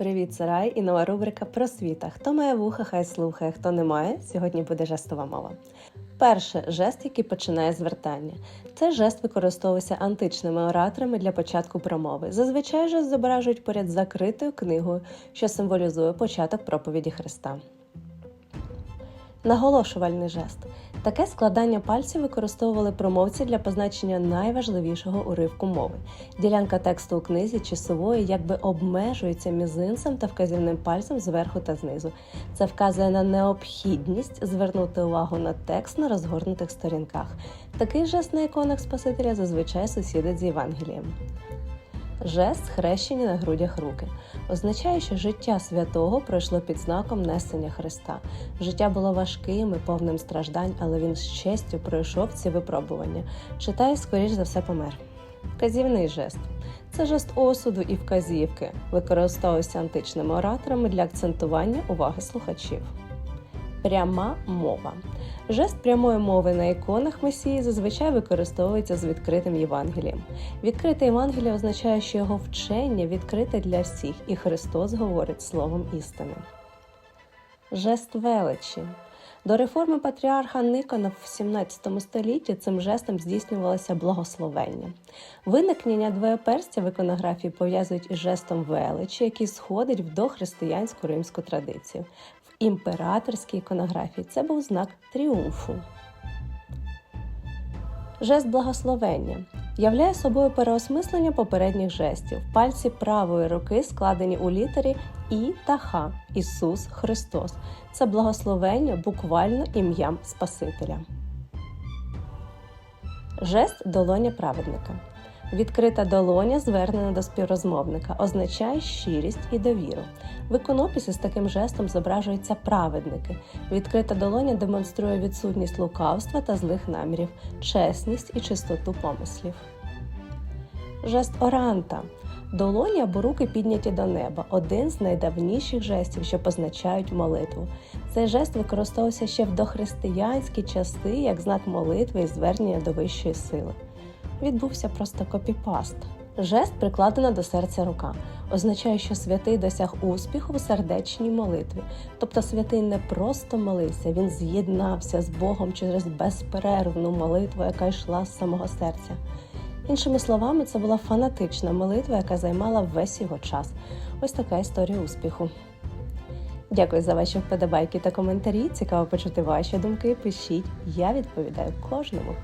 Привіт, Сарай! І нова рубрика Просвіта. Хто має вуха, хай слухає, хто не має, сьогодні буде жестова мова. Перше жест, який починає звертання. Цей жест використовувався античними ораторами для початку промови. Зазвичай жест зображують поряд закритою книгою, що символізує початок проповіді Христа. Наголошувальний жест. Таке складання пальців використовували промовці для позначення найважливішого уривку мови. Ділянка тексту у книзі чисової якби обмежується мізинцем та вказівним пальцем зверху та знизу. Це вказує на необхідність звернути увагу на текст на розгорнутих сторінках. Такий жест на іконах Спасителя зазвичай сусідить з Євангелієм. Жест хрещення на грудях руки означає, що життя святого пройшло під знаком несення Христа. Життя було важким і повним страждань, але він з честю пройшов ці випробування. Читає, скоріш за все, помер. Вказівний жест це жест осуду і вказівки, використовувався античними ораторами для акцентування уваги слухачів. Пряма мова. Жест прямої мови на іконах Месії зазвичай використовується з відкритим Євангелієм. Відкрите Євангеліє означає, що його вчення відкрите для всіх, і Христос говорить словом істини. Жест величі. До реформи патріарха Никона в 17 столітті цим жестом здійснювалося благословення. Виникнення двоєперстя в іконографії пов'язують із жестом величі, який сходить в дохристиянську римську традицію. В імператорській іконографії це був знак тріумфу. Жест благословення являє собою переосмислення попередніх жестів. Пальці правої руки складені у літері І та Х Ісус Христос. Це благословення буквально ім'ям Спасителя. Жест долоня праведника. Відкрита долоня, звернена до співрозмовника, означає щирість і довіру. В іконописі з таким жестом зображуються праведники. Відкрита долоня демонструє відсутність лукавства та злих намірів, чесність і чистоту помислів. Жест оранта. Долоні або руки підняті до неба один з найдавніших жестів, що позначають молитву. Цей жест використовувався ще в дохристиянські часи як знак молитви і звернення до вищої сили. Відбувся просто копіпаст. Жест прикладена до серця рука, означає, що святий досяг успіху в сердечній молитві. Тобто святий не просто молився, він з'єднався з Богом через безперервну молитву, яка йшла з самого серця. Іншими словами, це була фанатична молитва, яка займала весь його час. Ось така історія успіху. Дякую за ваші вподобайки та коментарі. Цікаво почути ваші думки. Пишіть, я відповідаю кожному.